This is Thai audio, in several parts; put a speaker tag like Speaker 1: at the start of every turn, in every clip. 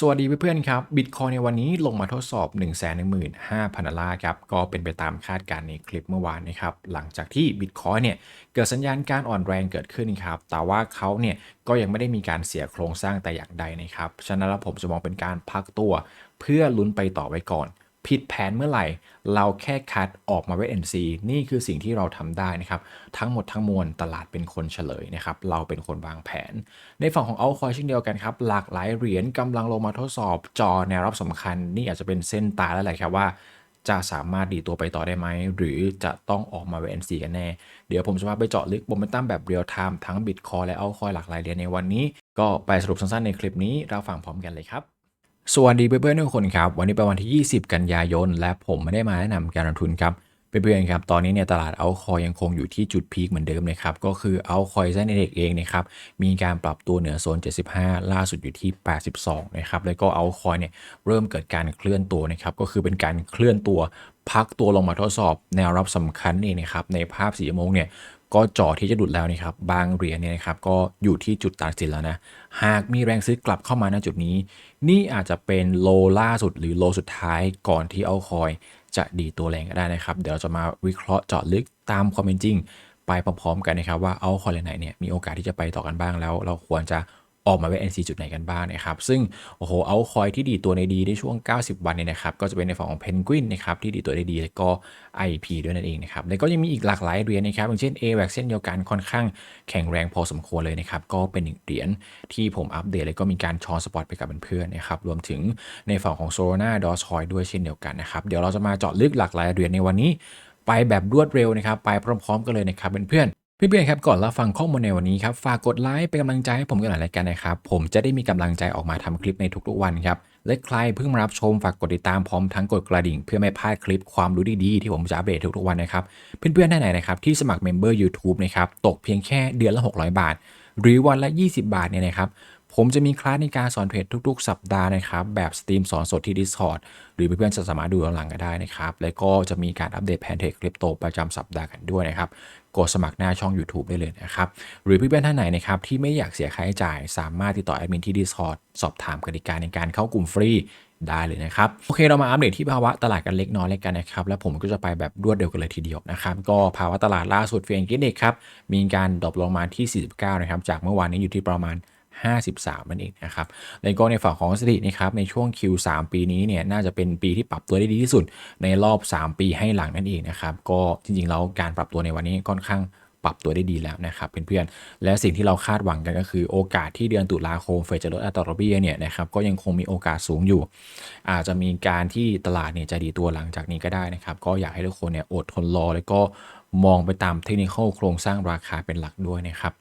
Speaker 1: สวัสดีเพื่อนๆครับบิตคอยในวันนี้ลงมาทดสอบ 1 1 5 0 0 0ดอลลาร์ครับก็เป็นไปตามคาดการณ์ในคลิปเมื่อวานนะครับหลังจากที่บิตคอยเนี่ยเกิดสัญญาณการอ่อนแรงเกิดขึ้นครับแต่ว่าเขาเนี่ยก็ยังไม่ได้มีการเสียโครงสร้างแต่อย่างใดนะครับฉะนั้นผมจะมองเป็นการพักตัว เพื่อลุ้นไปต่อไว้ก่อน ผิดแผนเมื่อไหร่ เราแค่คัดออกมาเวท NC นี่คือสิ่งที่เราทำได้นะครับ ทั้งหมดทั้งมวลตลาดเป็นคนเฉลยนะครับ เราเป็นคนวางแผน ในฝั่งของเอาคอยเช่นเดียวกันครับ หลากหลายเหรียญกำลังลงมาทดสอบจอแนวรับสำคัญ นี่อาจจะเป็นเส้นตาแล้วแหละครับว่าจะสามารถดีตัวไปต่อได้ไหม หรือจะต้องออกมาเว NC กันแน่ เดี๋ยวผมจะมาไปเจาะลึกโมเมนตัมแบบเรียลไทม์ทั้งบิตคอยและเอาคอยหลากหลายเหรียญในวันนี้ ก็ไปสรุปสั้นๆในคลิปนี้เราฟังพร้อมกันเลยครับ สวัสดีเพื่อนๆทุกคนครับ วันนี้เป็นวันที่ 20 กันยายน และผมไม่ได้มาแนะนำการลงทุนครับเพื่อนๆครับตอนนี้เนี่ยตลาดเอาคอยยังคงอยู่ที่จุดพีคเหมือนเดิมนะครับก็คือเอาคอยเส้นเอกเองนะครับมีการปรับตัวเหนือโซน 75 ล่าสุดอยู่ที่ 82 นะครับแล้วก็เอาคอยเนี่ยเริ่มเกิดการเคลื่อนตัวนะครับก็คือเป็นการเคลื่อนตัวพักตัวลงมาทดสอบแนวรับสำคัญนี่นะครับในภาพสีโมงเนี่ย ก็จ่อที่จะดุดแล้วนะครับ บางเหรียญเนี่ยนะครับก็อยู่ที่จุดตัดสินแล้วนะ หากมีแรงซื้อกลับเข้ามาณจุดนี้ นี่อาจจะเป็นโลล่าสุดหรือโลสุดท้ายก่อนที่เอาคอยจะดีตัวแรงก็ได้นะครับ เดี๋ยวเราจะมาวิเคราะห์เจาะลึกตามความเป็นจริง ไปพร้อมๆกันนะครับว่าเอาคอยไหนเนี่ยมีโอกาสที่จะไปต่อกันบ้างแล้ว เราควรจะ ออกมาเวท NC จุดไหนกันบ้างนะครับซึ่งโอ้โหเอาคอยที่ดีตัวในดีได้ช่วง 90 วันเนี่ยนะครับก็จะเป็นในฝั่งของเพนกวินนะครับที่ดีตัวได้ดีแล้วก็ IP ด้วยนั่นเองนะครับแล้วก็ยังมีอีกหลากหลายเหรียญนะครับอย่างเช่น a v a x เช่นเดียวกันค่อนข้างแข็งแรงพอสมควรเลยนะครับก็เป็นหนึ่งเหรียญที่ผมอัปเดตแล้วก็มีการชอนสปอตไปกับเพื่อนๆนะครับรวมถึงในฝั่งของ Solana d o g e c o i ด้วยเช่นเดียวกันนะครับเดี๋ยวเราจะมาเจาะลึกหลากหลายเหรียญในวันนี้ ไปแบบรวดเร็วนะครับไปพร้อม ๆ กันเลยนะครับเพื่อนๆ เพื่อนๆครับก่อนรับฟังข้อมูลในวันนี้ครับฝากกดไลค์เป็นกำลังใจให้ผมกันหน่อยละกันนะครับ ผมจะได้มีกำลังใจออกมาทำคลิปในทุกๆวันครับและใครเพิ่งมารับชมฝากกดติดตามพร้อมทั้งกดกระดิ่ง เพื่อไม่พลาดคลิปความรู้ดีๆที่ผมจะอัปเดตทุกๆวันนะครับเพื่อนๆท่านไหนนะครับที่สมัครเมมเบอร์ YouTube นะครับตกเพียงแค่เดือนละ 600 บาท หรือวันละ 20 บาทเนี่ยนะครับ ผมจะมีคลาสในการสอนเทรดทุก ๆ สัปดาห์นะครับ แบบสตรีมสอนสดที่ Discord หรือเพื่อนๆจะสามารถดูย้อนหลังก็ได้นะครับ แล้วก็จะมีการอัปเดตแผนเทรดคริปโตประจำสัปดาห์กันด้วยนะครับ กดสมัครหน้าช่อง YouTube ได้เลยนะครับ หรือเพื่อนๆท่านไหนนะครับที่ไม่อยากเสียค่าใช้จ่าย สามารถติดต่อแอดมินที่ Discord สอบถามกติกาในการเข้ากลุ่มฟรีได้เลยนะครับ โอเคเรามาอัปเดตที่ภาวะตลาดกันเล็กน้อยเลยกันนะครับ แล้วผมก็จะไปแบบรวดเร็วกันเลยทีเดียวนะครับ ก็ภาวะตลาดล่าสุดเฟียงกินเด็กครับ มีการดรอปลงมาที่ 49 นะครับ จากเมื่อวานนี้อยู่ที่ประมาณ 53 นั่นเองนะครับแล้วก็ในฝั่งของสถิตินะครับในช่วง Q3 ปีนี้เนี่ยน่าจะเป็นปีที่ปรับตัวได้ดีที่สุดในรอบ 3 ปีให้หลังนั่นเองนะครับก็จริงๆแล้วการปรับตัวในวันนี้ค่อนข้าง ปรับตัวได้ดีแล้วนะครับเพื่อนๆและสิ่งที่เราคาดหวังกันก็คือโอกาสที่เดือนตุลาคมเฟดจะลดอัตราดอกเบี้ยเนี่ยนะครับก็ยังคงมีโอกาสสูงอยู่ อาจจะมีการที่ตลาดเนี่ยจะดีตัวหลังจากนี้ก็ได้นะครับก็อยากให้ทุกคนเนี่ยอดทนรอแล้วก็มองไปตามเทคนิคโครงสร้างราคาเป็นหลักด้วยนะครับ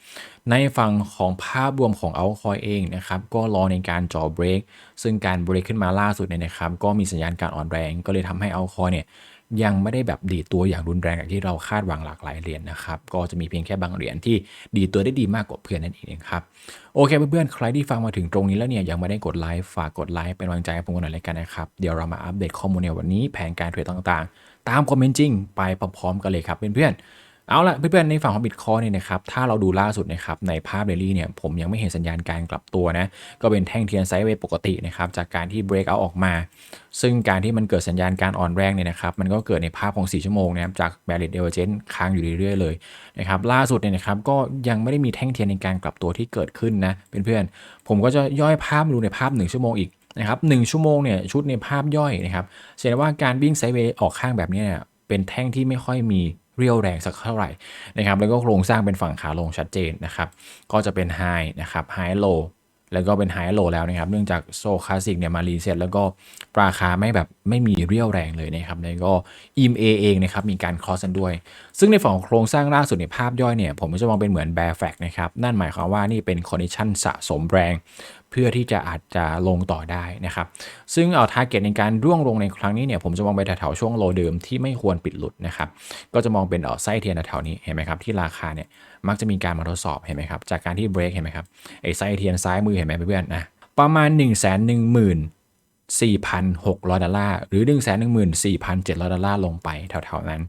Speaker 1: ในฝั่งของภาพรวมของเอาคอยเองนะครับ ก็รอในการจ่อเบรกซึ่งการเบรกขึ้นมาล่าสุดเนี่ยนะครับ ก็มีสัญญาณการอ่อนแรง ก็เลยทำให้เอาคอยเนี่ย ยังไม่ได้แบบดีตัวอย่างรุนแรงอย่างที่เราคาดหวังหลากหลายเหรียญนนะครับ ก็จะมีเพียงแค่บางเหรียญที่ดีตัวได้ดีมากกว่าเพื่อนนั่นเองครับ โอเคเพื่อนๆ ใครที่ฟังมาถึงตรงนี้แล้วเนี่ยยังไม่ได้กดไลค์ฝากกดไลค์เป็นกำลังใจให้ผมกันหน่อยเลยกันนะครับ เดี๋ยวเรามาอัปเดตข้อมูลในวันนี้แผนการเทรดต่างๆ ตามความเมนต์จริงไปพร้อมๆกันเลยครับเพื่อนๆ เอาละเพื่อนๆในฝั่งของบิตคอยเนี่ยนะครับถ้าเราดูล่าสุดนะครับในภาพเดลี่เนี่ยผมยังไม่เห็นสัญญาณการกลับตัวนะก็เป็นแท่งเทียนไซด์เวย์ปกตินะครับจากการที่เบรกเอาออกมา ซึ่งการที่มันเกิดสัญญาณการอ่อนแรงเนี่ยนะครับมันก็เกิดในภาพของ 4 ชั่วโมงนะครับจากแบริดเดเวอร์เจนค้างอยู่เรื่อยๆเลยนะครับล่าสุดเนี่ยนะครับก็ยังไม่ได้มีแท่งเทียนในการกลับตัวที่เกิดขึ้นนะเพื่อนๆผมก็จะย่อยภาพดูในภาพ 1 ชั่วโมงอีกนะครับหชั่วโมงเนี่ยชุดในภาพย่อยนะครับแสดงว่าการวิ่งไซด์เวย์ออกข้างแบบนี้เนี่ยเป็นแท่งที่ไม่ค่อยมี เรียวแรงสักเท่าไหร่นะครับแล้วก็โครงสร้างเป็นฝั่งขาลงชัดเจนนะครับก็จะเป็นไฮนะครับไฮโลแล้วก็เป็นไฮโลแล้วนะครับ เนื่องจากโซคลาสสิกเนี่ยมารีเซ็ตแล้วก็ราคาไม่แบบไม่มีเรียวแรงเลยนะครับแล้วก็อิมเอเองนะครับมีการคอสกันด้วย ซึ่งในฝั่งโครงสร้างล่าสุดในภาพย่อยเนี่ยผมจะมองเป็นเหมือนแบร์แฟกนะครับ นั่นหมายความว่านี่เป็นคอนดิชันสะสมแรง เพื่อที่จะอาจจะลงต่อได้นะครับ ซึ่งเอาทาร์เก็ตในการร่วงลงในครั้งนี้เนี่ยผมจะมองไปแถวๆช่วงโลเดิมที่ไม่ควรปิดหลุดนะครับ ก็จะมองเป็นเออไส้เทียนแถวๆนี้เห็นไหมครับที่ราคาเนี่ยมักจะมีการมาทดสอบเห็นไหมครับจากการที่เบรกเห็นไหมครับไอ้ไส้เทียนซ้ายมือเห็นไหมเพื่อนๆนะประมาณ 1 1 1 4,600 ดอลลาร์ หรือ 1 1 4 7 0 0 ดอลลาร์ลงไปแถวๆนั้น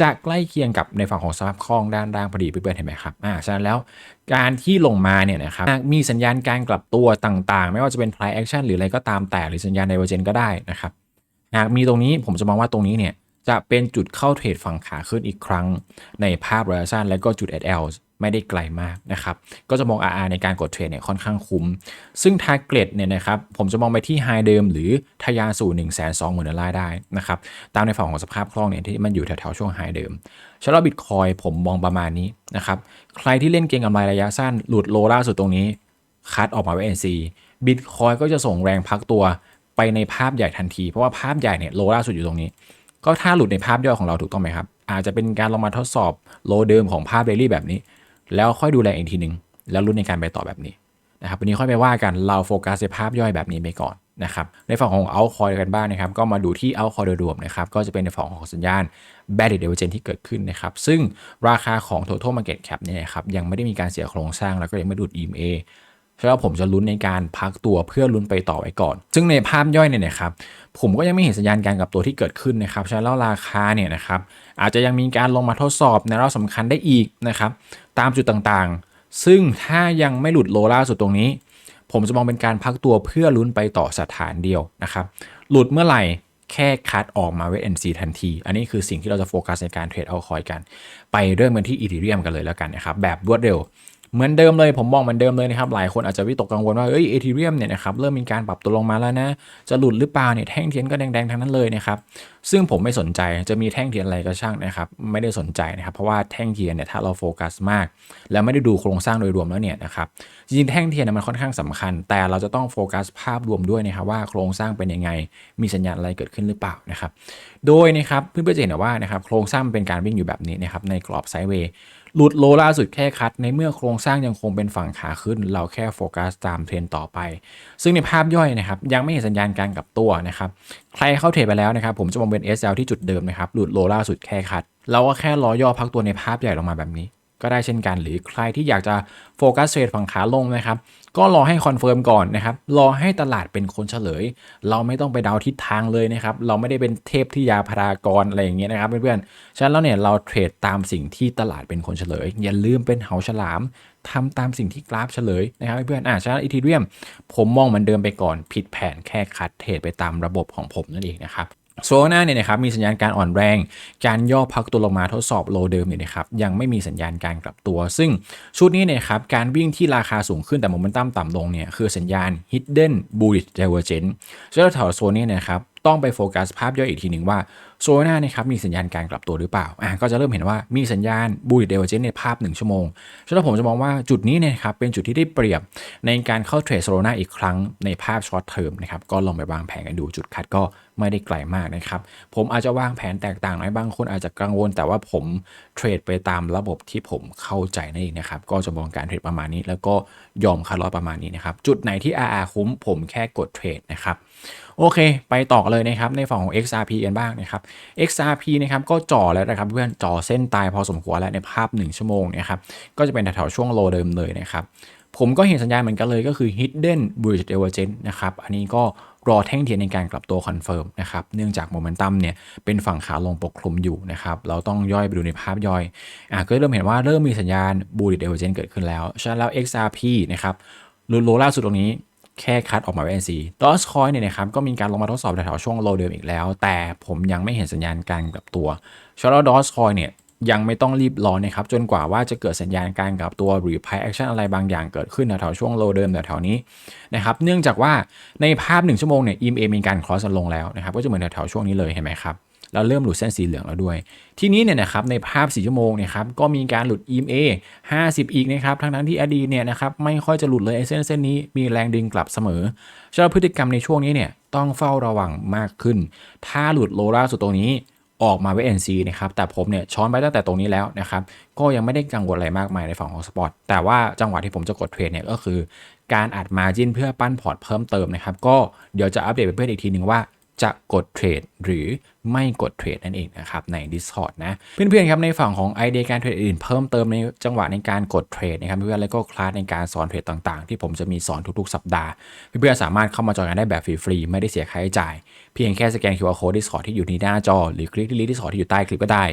Speaker 1: จะใกล้เคียงกับในฝั่งของสภาพคล่องด้านล่างพอดีเพื่อนๆเห็นไหมครับ อ่า ฉะนั้นแล้วการที่ลงมาเนี่ยนะครับมีสัญญาณการกลับตัวต่างๆ ไม่ว่าจะเป็น price action หรืออะไรก็ตามแต่ หรือสัญญาณ divergence ก็ได้นะครับ หากมีตรงนี้ผมจะมองว่าตรงนี้เนี่ยจะเป็นจุดเข้าเทรดฝั่งขาขึ้นอีกครั้งในภาพระยะสั้นและก็จุด SL ไม่ได้ไกลมากนะครับ ก็จะมอง RR ในการกดเทรดเนี่ยค่อนข้างคุ้ม ซึ่ง Target เนี่ยนะครับผมจะมองไปที่ High เดิมหรือทะยานสู่ 1 2 0 0 0 0ดอลลาร์ได้นะครับตามในฝั่งของสภาพคล่องเนี่ยที่มันอยู่แถวๆช่วง High เดิมสำหรับบิตคอยผมมองประมาณนี้นะครับใครที่เล่นเก็งกำไรระยะสั้นหลุดโลล่าสุดตรงนี้คัดออกมาไว้ NC บิตคอยก็จะส่งแรงพักตัวไปในภาพใหญ่ทันที เพราะว่าภาพใหญ่เนี่ยโลล่าสุดอยู่ตรงนี้ ก็ถ้าหลุดในภาพย่อยของเราถูกต้องไหมครับ อาจจะเป็นการลงมาทดสอบโลเดิมของภาพเดลี่แบบนี้ แล้วค่อยดูแลอีกทีหนึ่งแล้วรุ่นในการไปต่อแบบนี้นะครับวันนี้ค่อยไปว่ากันเราโฟกัสในภาพย่อยแบบนี้ไปก่อนนะครับในฝั่งของเอาคอยกันบ้างนะครับ ก็มาดูที่เอาคอยโดยรวมนะครับ ก็จะเป็นในฝั่งของสัญญาณ b a d d i d i v e r g e n ที่เกิดขึ้นนะครับ ซึ่งราคาของ total market cap เนี่ยครับยังไม่ได้มีการเสียโครงสร้างแล้วก็ยังไม่ดูด EMA ฉะนั้นผมจะลุ้นในการพักตัวเพื่อลุ้นไปต่อไว้ก่อน ซึ่งในภาพย่อยเนี่ยนะครับผมก็ยังไม่เห็นสัญญาณการกับตัวที่เกิดขึ้นนะครับฉะนั้แล้วราคาเนี่ยนะครับอาจจะยังมีการลงมาทดสอบในรอบสำคัญได้อีกนะครับตามจุดต่างๆ ซึ่งถ้ายังไม่หลุดโลล่าสุดตรงนี้ ผมจะมองเป็นการพักตัวเพื่อลุ้นไปต่อสถานเดียวนะครับหลุดเมื่อไหร่แค่คัดออกมาเวท NC ทันที อันนี้คือสิ่งที่เราจะโฟกัสในการเทรดเอาคอยกัน ไปเริ่มกันที่อีเทเรียมกันเลยแล้วกันนะครับ แบบรวดเร็ว เหมือนเดิมเลยผมมองเหมือนเดิมเลยนะครับ หลายคนอาจจะวิตกกังวลว่าเอ้ยเอทีเรียมเนี่ยนะครับเริ่มมีการปรับตัวลงมาแล้วนะ จะหลุดหรือเปล่าเนี่ยแท่งเทียนก็แดงๆทั้งนั้นเลยนะครับซึ่งผมไม่สนใจจะมีแท่งเทียนอะไรก็ช่างนะครับ ไม่ได้สนใจนะครับ เพราะว่าแท่งเทียนเนี่ยถ้าเราโฟกัสมาก แล้วไม่ได้ดูโครงสร้างโดยรวมแล้วเนี่ยนะครับจริงๆแท่งเทียนมันค่อนข้างสำคัญ แต่เราจะต้องโฟกัสภาพรวมด้วยนะครับว่าโครงสร้างเป็นยังไง มีสัญญาณอะไรเกิดขึ้นหรือเปล่านะครับ โดยนะครับเพื่อนๆจะเห็นว่านะครับโครงสร้างเป็นการวิ่งอยู่แบบนี้นะครับในกรอบไซด์เวย์ หลุดโลล่าสุดแค่คัด ในเมื่อโครงสร้างยังคงเป็นฝั่งขาขึ้น เราแค่โฟกัสตามเทรนต่อไป ซึ่งในภาพย่อยนะครับยังไม่เห็นสัญญาณการกลับตัวนะครับใครเข้าเทรดไปแล้วนะครับผมจะมองเป็น SL ที่จุดเดิมนะครับหลุดโลล่าสุดแค่คัด เราก็แค่รอย่อพักตัวในภาพใหญ่ลงมาแบบนี้ ก็ได้เช่นกัน หรือใครที่อยากจะโฟกัสเทรดฝั่งขาลงนะครับ ก็รอให้คอนเฟิร์มก่อนนะครับ รอให้ตลาดเป็นคนเฉลย เราไม่ต้องไปเดาทิศทางเลยนะครับ เราไม่ได้เป็นเทพที่ยาพารากรอะไรอย่างเงี้ยนะครับเพื่อนๆ ฉะนั้นแล้วเนี่ยเราเทรดตามสิ่งที่ตลาดเป็นคนเฉลย อย่าลืมเป็นเหาฉลามทำตามสิ่งที่กราฟเฉลยนะครับเพื่อนๆอ่าฉะนั้นอีทีเรียมผมมองเหมือนเดิมไปก่อน ผิดแผนแค่คัดเทรดไปตามระบบของผมนั่นเองนะครับ โซน่าเนี่ยนะครับมีสัญญาณการอ่อนแรง การย่อพักตัวลงมาทดสอบโลเดิมเนี่ยนะครับยังไม่มีสัญญาณการกลับตัว ซึ่งชุดนี้เนี่ยครับการวิ่งที่ราคาสูงขึ้นแต่โมเมนตัมต่ำลงเนี่ยคือสัญญาณ hidden bullish divergence ฉะนั้นแถวโซนนี้นะครับ ต้องไปโฟกัสภาพย่อยอีกทีหนึ่งว่าโซน่านะครับมีสัญญาณการกลับตัวหรือเปล่าอะก็จะเริ่มเห็นว่ามีสัญญาณบูลเดเวอร์เจนในภาพ 1 ชั่วโมงฉะนั้นผมจะมองว่าจุดนี้เนี่ยครับเป็นจุดที่ได้เปรียบในการเข้าเทรดโซน่าอีกครั้งในภาพช็อตเทอมนะครับก็ลองไปวางแผนกันดูจุดคัดก็ไม่ได้ไกลมากนะครับผมอาจจะวางแผนแตกต่างหน่อยบางคนอาจจะกังวล แต่ว่าผมเทรดไปตามระบบที่ผมเข้าใจนั่นเองนะครับก็จะมองการเทรดประมาณนี้ แล้วก็ยอมคาร์ลอประมาณนี้นะครับจุดไหนที่ RR คุ้มผมแค่กดเทรดนะครับ โอเค ไปต่อเลยนะครับในฝั่งของ XRP กันบ้างนะครับ XRP นะครับก็จ่อแล้วนะครับเพื่อนจ่อเส้นตายพอสมควรแล้วในภาพ 1 ชั่วโมงนะครับก็จะเป็นแถวๆช่วงโลเดิมเลยนะครับผมก็เห็นสัญญาณเหมือนกันเลยก็คือ hidden bullish divergence นะครับ อันนี้ก็รอแท่งเทียนในการกลับตัวคอนเฟิร์มนะครับ เนื่องจากโมเมนตัมเนี่ยเป็นฝั่งขาลงปกคลุมอยู่นะครับ เราต้องย่อยไปดูในภาพย่อยอะก็เริ่มเห็นว่าเริ่มมีสัญญาณ bullish divergence เกิดขึ้นแล้ว ฉะนั้นแล้ว XRP นะครับลุโลล่าสุดตรงนี้ แค่คัดออกมาไว้ NC ดอสคอยเนี่ยนะครับก็มีการลงมาทดสอบแถวๆช่วงโลเดิมอีกแล้ว แต่ผมยังไม่เห็นสัญญาณการกับตัวชาร์ลดอสคอยเนี่ยยังไม่ต้องรีบรอนะครับ จนกว่าว่าจะเกิดสัญญาณการกับตัวหรือ price action อะไรบางอย่างเกิดขึ้นแถวๆช่วงโลเดิมแถวๆนี้นะครับเนื่องจากว่าในภาพ 1 ชั่วโมงเนี่ย EMA มีการ cross ลงแล้วนะครับก็จะเหมือนแถวๆช่วงนี้เลยเห็นไหมครับ แล้วเริ่มหลุดเส้นสีเหลืองแล้วด้วย ทีนี้เนี่ยนะครับในภาพ4ชั่วโมงเนี่ยครับก็มีการหลุด EMA 50 อีกนะครับทั้งนั้นที่อดีเนี่ยนะครับไม่ค่อยจะหลุดเลยเส้นเส้นนี้มีแรงดึงกลับเสมอฉะนั้นพฤติกรรมในช่วงนี้เนี่ยต้องเฝ้าระวังมากขึ้น ถ้าหลุดโลล่าสุดตรงนี้ออกมาไว้ NC นะครับแต่ผมเนี่ยช้อนไปตั้งแต่ตรงนี้แล้วนะครับก็ยังไม่ได้กังวลอะไรมากมายในฝั่งของสปอร์ตแต่ว่าจังหวะที่ผมจะกดเทรดเนี่ยก็คือ การอัดมาจินเพื่อปั้นพอร์ตเพิ่มเติมนะครับก็เดี๋ยวจะอัปเดตเพื่อนอีกทีหนึ่งว่า จะกดเทรดหรือไม่กดเทรดนั่นเองนะครับใน Discord นะ เพื่อนๆครับในฝั่งของไอเดียการเทรดอื่นเพิ่มเติมในจังหวะในการกดเทรดนะครับเพื่อนๆแล้วก็คลาสในการสอนเทรดต่างๆ ที่ผมจะมีสอนทุกๆ สัปดาห์ เพื่อนๆสามารถเข้ามาจอยกันได้แบบฟรีๆไม่ได้เสียค่าใช้จ่าย เพียงแค่สแกน QR Code Discord ที่อยู่ที่หน้าจอ หรือคลิกที่ลิงก์ Discord ที่อยู่ใต้คลิปก็ได้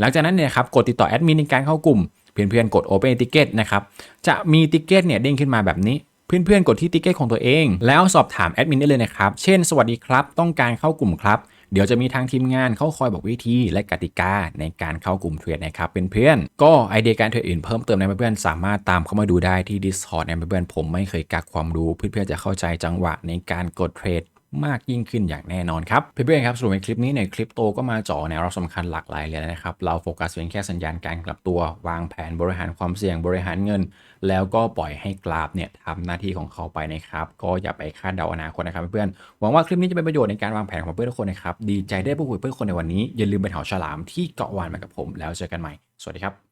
Speaker 1: หลังจากนั้นเนี่ยครับกดติดต่อแอดมินในการเข้ากลุ่มเพื่อนๆกด Open Ticket นะครับจะมีติเกตเนี่ยเด้งขึ้นมาแบบนี้ เพื่อนๆ กดที่ติ๊กเก็ตของตัวเอง แล้วสอบถามแอดมินได้เลยนะครับ เช่น สวัสดีครับ ต้องการเข้ากลุ่มครับ เดี๋ยวจะมีทางทีมงานเข้าคอยบอกวิธีและกติกาในการเข้ากลุ่มเทรดนะครับเพื่อนๆก็ไอเดียการเทรดอื่นเพิ่มเติมในเพื่อนๆสามารถตามเข้ามาดูได้ที่ Discord ในเพื่อนๆผมไม่เคยกักความรู้เพื่อนๆจะเข้าใจจังหวะในการกดเทรด มากยิ่งขึ้นอย่างแน่นอนครับเพื่อนๆครับสรุปในคลิปนี้ในคลิปโตก็มาเจ่อแนวรับสำคัญหลากหลายเลยนะครับเราโฟกัสเพียงแค่สัญญาณการกลับตัววางแผนบริหารความเสี่ยงบริหารเงิน แล้วก็ปล่อยให้กราฟเนี่ยทำหน้าที่ของเขาไปนะครับก็อย่าไปคาดเดาอนาคตนะครับเพื่อนๆหวังว่าคลิปนี้จะเป็นประโยชน์ในการวางแผนของเพื่อนทุกคนนะครับดีใจได้พูดคุยเพื่อนคนในวันนี้อย่าลืมเป็นเหาฉลามที่เกาะวานมากับผม แล้วเจอกันใหม่สวัสดีครับ